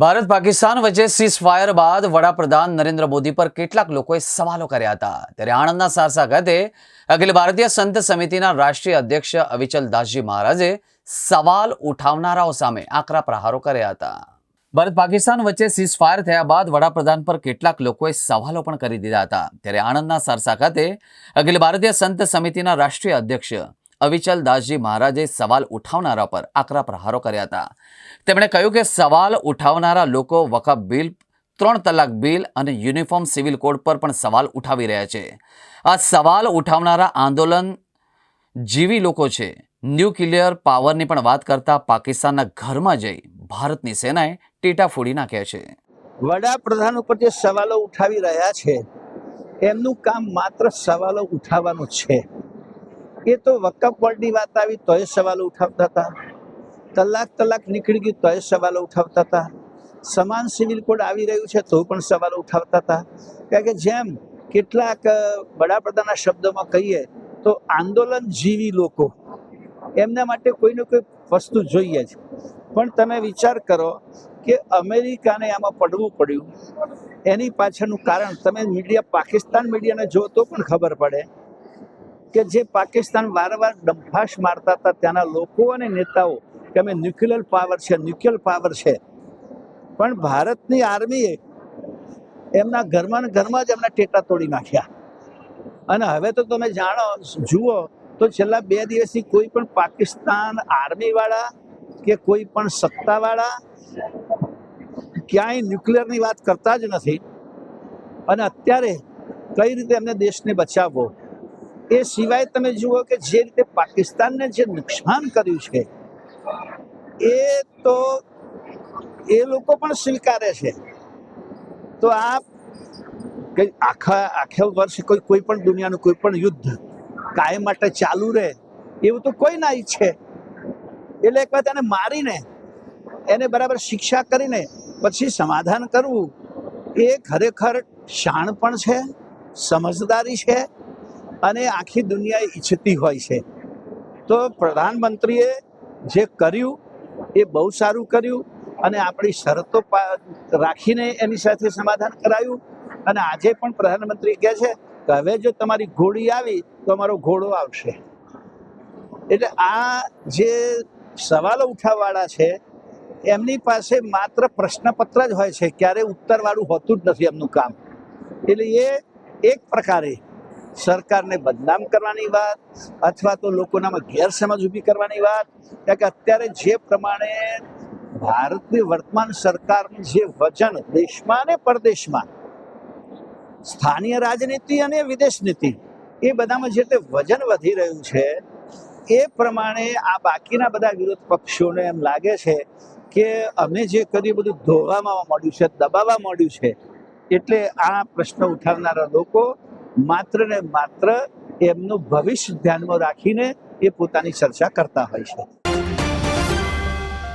ભારત પાકિસ્તાન વચ્ચે seize fire બાદ વડાપ્રધાન નરેન્દ્ર મોદી પર કેટલાક લોકોએ સવાલો કર્યા હતા. ત્યારે આણંદના સારસા ખાતે અખિલ ભારતીય સંત સમિતિના રાષ્ટ્રીય અધ્યક્ષ અવિચલ દાસજી મહારાજે સવાલ ઉઠાવનારાઓ સામે આકરા પ્રહારો કર્યા હતા. ભારત પાકિસ્તાન વચ્ચે સીઝ ફાયર થયા બાદ વડાપ્રધાન પર કેટલાક લોકોએ સવાલો પણ કરી દીધા હતા. ત્યારે આણંદના સારસા ખાતે અખિલ ભારતીય સંત સમિતિના રાષ્ટ્રીય અધ્યક્ષ અવિચલ દાસજી મહારાજે સવાલ ઉઠાવનારા પર આકરા પ્રહારો કર્યા હતા. તેમણે કહ્યું કે સવાલ ઉઠાવનારા લોકો વકફ બિલ, ત્રણ તલાક બિલ અને યુનિફોર્મ સિવિલ કોડ પર પણ સવાલ ઉઠાવી રહ્યા છે. આ સવાલ ઉઠાવનારા આંદોલન જીવી લોકો છે. ન્યુક્લિયર પાવરની પણ વાત કરતા પાકિસ્તાનના ઘરમાં જઈ ભારતની સેનાએ ટેટા ફોડી નાખ્યા છે. વડાપ્રધાન ઉપર જે સવાલો ઉઠાવી રહ્યા છે, એમનું કામ માત્ર સવાલો ઉઠાવવાનું છે. એ તો વકફ બોર્ડની વાત આવી તોય સવાલો ઉઠાવતા હતા. તલાક તલાક નીકળી ગયું તોય સવાલો ઉઠાવતા હતા. સમાન સિવિલ કોડ આવી રહ્યું છે તો પણ સવાલો ઉઠાવતા હતા. કારણ કે જેમ કેટલાક વડાપ્રધાનના શબ્દોમાં કહીએ તો આંદોલન જીવી લોકો. એમના માટે કોઈને કોઈ વસ્તુ જોઈએ જ. પણ તમે વિચાર કરો કે અમેરિકાને આમાં પડવું પડ્યું. એની પાછળનું કારણ તમે મીડિયા પાકિસ્તાન મીડિયાને જો તો પણ ખબર પડે કે જે પાકિસ્તાન વારંવાર ડંફાશ મારતા હતા ત્યાંના લોકો અને નેતાઓ કે અમે ન્યુક્લિયર પાવર છે ન્યુક્લિયર પાવર છે. પણ ભારતની આર્મીએ એમના ઘરમાં ને ઘરમાં જ એમના ટેટા તોડી નાખ્યા. અને હવે તો તમે જાણો, જુઓ, તો છેલ્લા બે દિવસથી કોઈ પણ પાકિસ્તાન આર્મીવાળા કે કોઈ પણ સત્તાવાળા ક્યાંય ન્યુક્લિયરની વાત કરતા જ નથી. અને અત્યારે કઈ રીતે એમને દેશને બચાવવો? એ સિવાય તમે જુઓ કે જે રીતે પાકિસ્તાનને જે નુકસાન કર્યું છે, એ તો એ લોકો પણ સ્વીકારે છે. તો આ કઈ આખા આખા વર્ષ કોઈ કોઈ પણ દુનિયાનું કોઈ પણ યુદ્ધ કાયમ માટે ચાલુ રહે, એવું તો કોઈ ના ઈચ્છે. એટલે એક વાત એને મારીને, એને બરાબર શિક્ષા કરીને પછી સમાધાન કરવું, એ ખરેખર શાણપણ છે, સમજદારી છે અને આખી દુનિયા ઈચ્છતી હોય છે. તો પ્રધાનમંત્રીએ જે કર્યું, એ બહુ સારું કર્યું અને આપણી શરતો રાખીને એની સાથે સમાધાન કરાયું. અને આજે પણ પ્રધાનમંત્રી કહે છે કે હવે જો તમારી ઘોડી આવી, તો અમારો ઘોડો આવશે. એટલે આ જે સવાલો ઉઠાવવાળા છે, એમની પાસે માત્ર પ્રશ્નપત્ર જ હોય છે, ક્યારે ઉત્તરવાળું હોતું જ નથી એમનું કામ. એટલે એ એક પ્રકારે સરકારને બદનામ કરવાની વાત અથવા તો લોકોનામાં ગેરસમજ ઊભી કરવાની વાત? કારણ કે અત્યારે જે પ્રમાણે ભારતની વર્તમાન સરકારનું જે વચન દેશમાં અને પરદેશમાં, સ્થાનીય રાજનીતિ અને વિદેશ નીતિ, એ બધામાં જે તે વજન વધી રહ્યું છે, એ પ્રમાણે આ બાકીના બધા વિરોધ પક્ષોને એમ લાગે છે કે અમે જે કર્યું બધું ધોવામાં મળ્યું છે દબાવવા મળ્યું છે. એટલે આ પ્રશ્ન ઉઠાવનારા લોકો માત્ર ને માત્ર એમનું ભવિષ્ય ધ્યાનમાં રાખીને એ પોતાની ચર્ચા કરતા હોય છે.